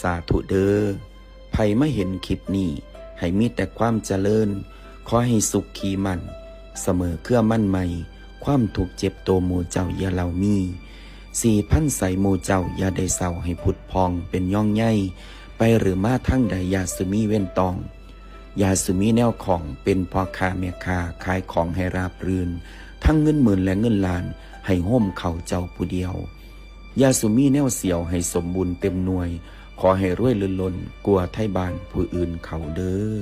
สาธุเด้อไผไม่เห็นคลิปนี้ ให้มีแต่ความเจริญ ขอให้สุขขีมัน เสมอเครื่อมั่นใหม่ ความถูกเจ็บตัวหมูเจ้าอย่าเหล่ามีสี่พันใสหมูเจ้าอย่าได้เศร้าให้พุดพองเป็นย่องใหญ่ไปหรือมาทั้งใดยาสุมีเว้นตอง ยาสุมีแนวของเป็นพ่อคาแม่ค้าขายของให้ราบรื่น ทั้งเงินหมื่นและเงินล้าน ให้ห่มเขาเจ้าผู้เดียว ยาสุมีแนวเสียวให้สมบูรณ์เต็มหน่วย ขอให้รวยลุนลนกลัวไทยบ้านผู้อื่นเขาเด้อ